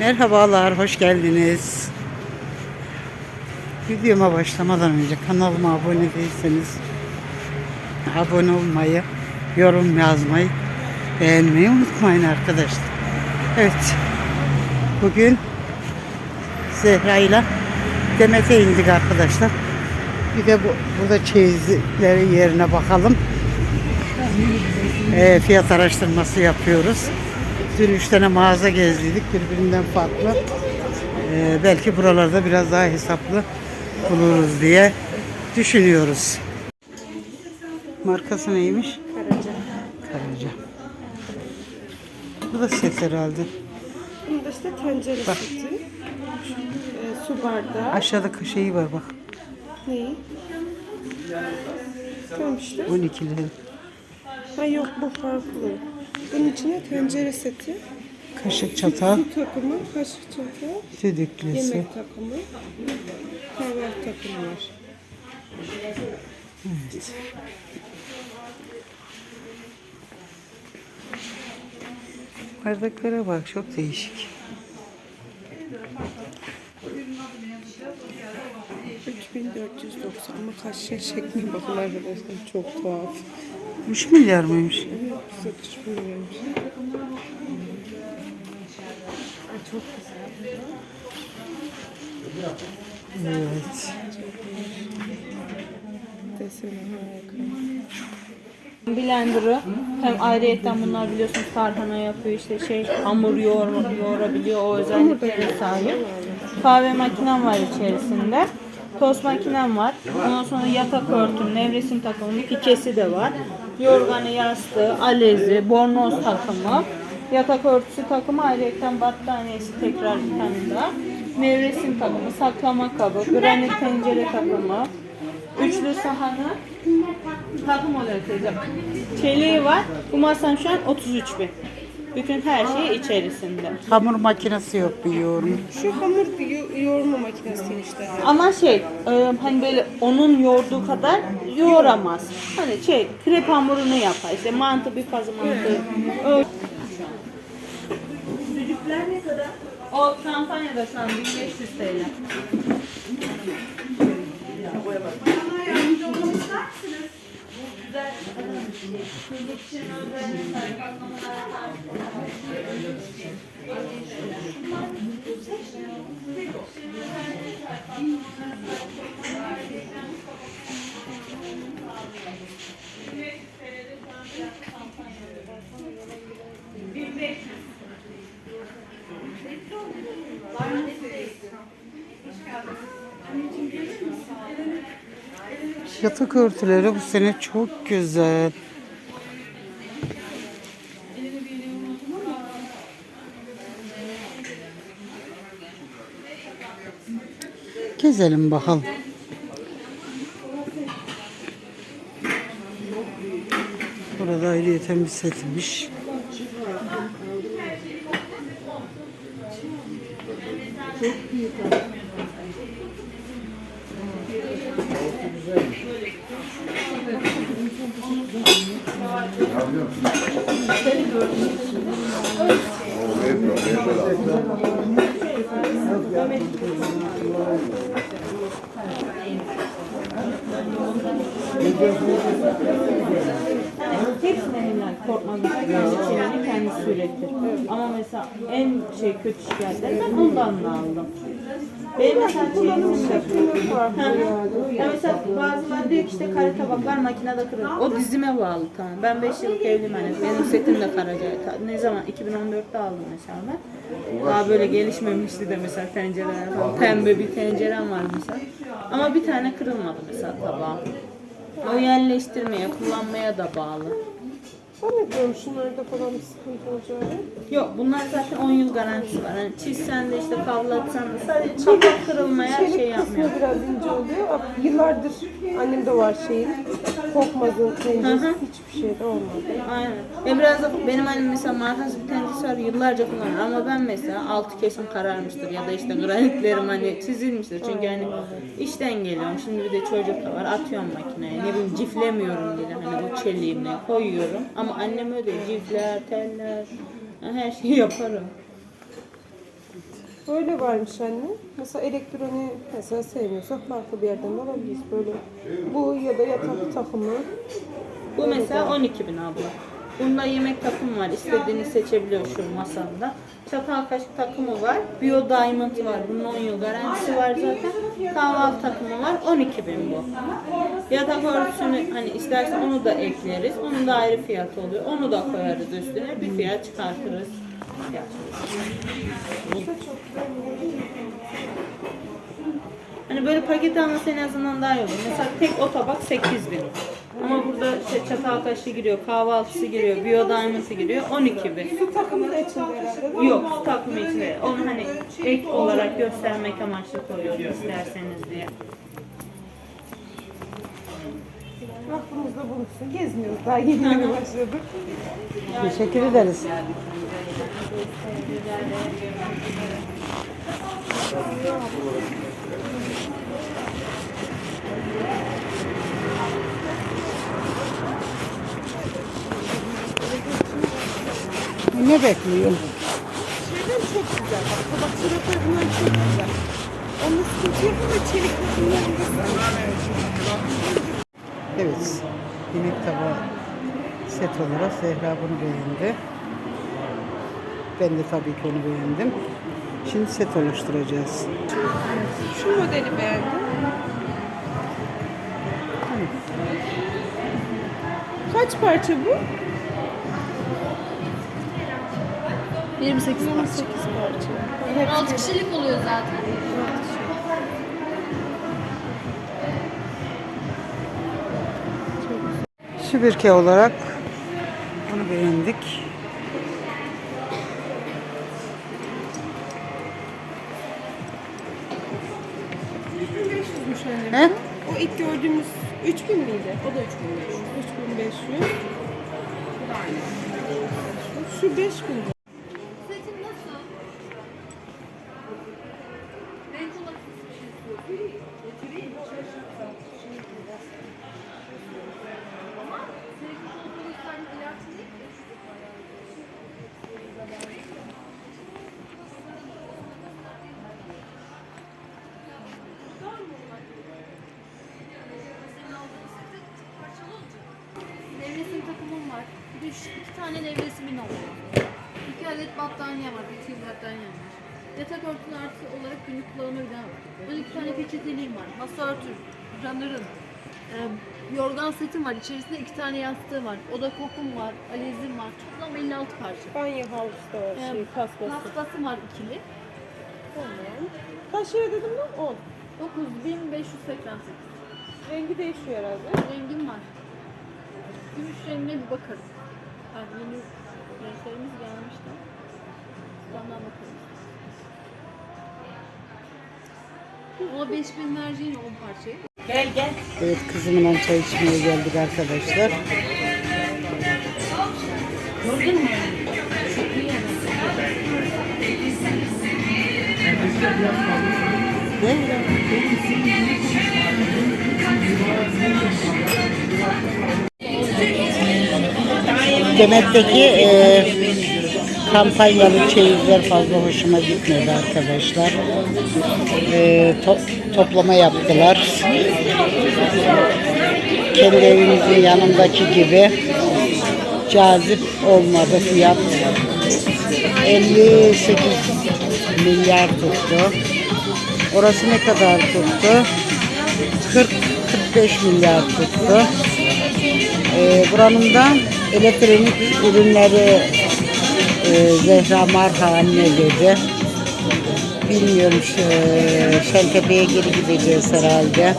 Merhabalar, hoş geldiniz. Videoma başlamadan önce kanalıma abone değilseniz abone olmayı, yorum yazmayı, beğenmeyi unutmayın arkadaşlar. Evet, bugün Zehra ile Demet'e indik arkadaşlar. Bir de bu, burada çeyizleri yerine bakalım. Ee, fiyat araştırması yapıyoruz. Dün üç tane mağaza gezdiydik birbirinden farklı. Ee, belki buralarda biraz daha hesaplı buluruz diye düşünüyoruz. Markası neymiş? Karaca. Karaca. Bu da set herhalde. Bunda işte tencere seti. Ee, su bardağı. Aşağıda şeyi var bak. Neyi? Tamam işte. 12'leri. Ha yok bu farklı. Bunun içine tencere seti. Kaşık çatal, Su takımı, kaşık çatal, düdüklüsü. yemek takımı, kahvaltı takımı var. Bardaklara bak çok değişik. 3490 ama kaç şey şekline bakın arkadaşlar çok tuhaf. 3 milyar mıymış? Evet, satış bilmiyormuş. Ay çok güzel. Evet. Blender'ı hem ayrıyetten bunlar biliyorsunuz tarhana yapıyor işte şey hamur yoğur, yoğurabiliyor o özelliklere sahip. Kahve makinem var içerisinde. Tost makinem var. Ondan sonra yatak örtüm, nevresim takımı, pikesi de var. Yorganı, yastığı, alezi, bornoz takımı. Yatak örtüsü takımı ayrıyetten battaniyesi tekrar bir tane daha. Nevresim takımı, saklama kabı, granit tencere takımı, üçlü sahanı, takım olarak teyzem. Çeliği var. Bu masam şu an 33 bin. Bütün her şey içerisinde. Hamur makinesi yok biliyorum. Şu hamur yo- yoğurma makinesi işte. Ama şey e, hani böyle onun yoğurduğu kadar yoğuramaz. Hani şey krep hamurunu yapar. İşte mantı bir fazla mantı. Öyle. Düdükler ne kadar? O kampanyada şu an 1500 TL güzel iletişim özelliği sahip anlamına sahip olan Yatak örtüleri bu sene çok güzel. Gezelim bakalım. Burada ayrıyeten bir setmiş. Hepsine helal korkmaz. Kendisi kendisi üretir. Ama mesela en şey kötü şikayetler ben ondan da aldım. Benim mesela şeyim işte. Ya mesela bazıları diyor ki işte kare tabaklar makinede kırılır. O dizime bağlı tamam. Ben 5 yıllık evliyim hani. Benim setim de Karaca'ya. Ta- Ne zaman? 2014'te aldım mesela ben. Daha böyle gelişmemişti de mesela tencereler falan. Pembe bir tencerem var mesela. Ama bir tane kırılmadı mesela tabağım. O yerleştirmeye, kullanmaya da bağlı. Zannetmiyorum şunlarda falan bir sıkıntı olacağını. Yok bunlar zaten 10 yıl garantisi var. Hani çizsen de işte kavlatsan da sadece tabak kırılmaya şey yapmıyor. kısmı biraz ince oluyor. Ama Yıllardır annemde var şeyin. Kokmazın tenceresi hiçbir şey de olmadı. Aynen. Ya biraz da benim annem mesela markası bir tenceresi var yıllarca kullanır ama ben mesela altı kesim kararmıştır ya da işte granitlerim hani çizilmiştir. Çünkü hani işten geliyorum şimdi bir de çocuk da var atıyorum makineye ne bileyim ciflemiyorum bile hani o çeliğimle koyuyorum ama annem öyle cifler, teller her şeyi yaparım. Böyle varmış anne. Mesela elektroniği mesela sevmiyorsak farklı bir yerden de alabiliriz. Böyle bu ya da yatak takımı. Bu mesela 12 bin abla. Bunda yemek takımı var. İstediğini seçebiliyor şu masanda. Çatal kaşık takımı var. Bio Diamond var. Bunun 10 yıl garantisi var zaten. Kahvaltı takımı var. 12 bin bu. Yatak örtüsünü hani istersen onu da ekleriz. Onun da ayrı fiyatı oluyor. Onu da koyarız üstüne. Bir fiyat çıkartırız. Fiyat. Hani böyle paket alması en azından daha iyi olur. Mesela tek o tabak 8 bin. Ama burada işte çatal kaşığı giriyor, kahvaltısı giriyor, bio diamond'ı giriyor 12 bin. Su takımı da içinde herhalde? Yok su takımı içinde. Onu hani ek olarak göstermek amaçlı koyuyoruz isterseniz diye. Aklımızda bulunsun. Gezmiyoruz. Daha yeni yeni başladık. Teşekkür ederiz. Ne bekliyor? Şeyden çok güzel. Bak tabak çoraplar bunlar çok güzel. Onun sıkıntı yok ama Evet. Yemek tabağı set olarak Zehra bunu beğendi. Ben de tabii ki onu beğendim. Şimdi set oluşturacağız. Şu modeli beğendim. Kaç parça bu? 28 parça. 8 parça. 6 kişilik oluyor zaten. Sübürke olarak bunu beğendik. He? O ilk gördüğümüz 3000 miydi? O da 3500. 3500. Bu da aynı. Şu 5000 lira. Şu iki tane nevresimin oluyor. İki adet battaniye var. Bir çift battaniye var. Yatak örtün artı olarak günlük kullanıma bir daha var. 12 tane peçeteliğim var. Masa örtü, runner'ın. Ee, yorgan setim var. İçerisinde iki tane yastığı var. Oda kokum var. Alezim var. Toplam 56 parça. Banyo havlusu da var. Ee, Şey, paspası. Paspasım var ikili. Tamam. Kaç lira dedim lan? 10. 9588. Rengi değişiyor herhalde. Rengim var. Gümüş rengine bir bakarım. Yani yeni renklerimiz gelmişti. Ondan bakarım. Ama 5000 vereceğin 10 parçayı. Gel gel. Evet kızımla çay içmeye geldik arkadaşlar. Ne? Demet'teki e, kampanyalı çeyizler fazla hoşuma gitmedi arkadaşlar. E, to- toplama yaptılar. Kendi evimizin yanındaki gibi cazip olmadı fiyat. 58 milyar tuttu. Orası ne kadar tuttu? 40-45 milyar tuttu. Ee, buranın da elektronik ürünleri e, Zehra Marka anne dedi. Bilmiyorum e, Şentepe'ye geri gideceğiz herhalde.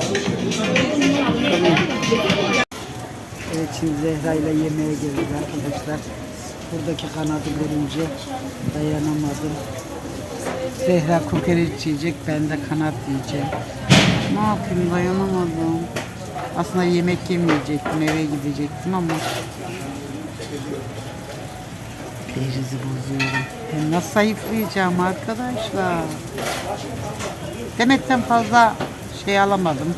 Tamam. Evet şimdi Zehra ile yemeğe geldik arkadaşlar. Buradaki kanadı görünce dayanamadım. Zehra kokoreç yiyecek, ben de kanat yiyeceğim. Ne yapayım dayanamadım. Aslında yemek yemeyecektim, eve gidecektim ama Perizi bozuyorum. Ben nasıl zayıflayacağım arkadaşlar? Demetten fazla şey alamadım.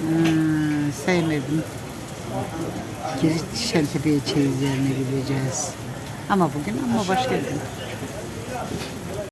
Hmm, sevmedim. Geri Şentepe'ye çeyizlerine gideceğiz. Ama bugün ama başka gün.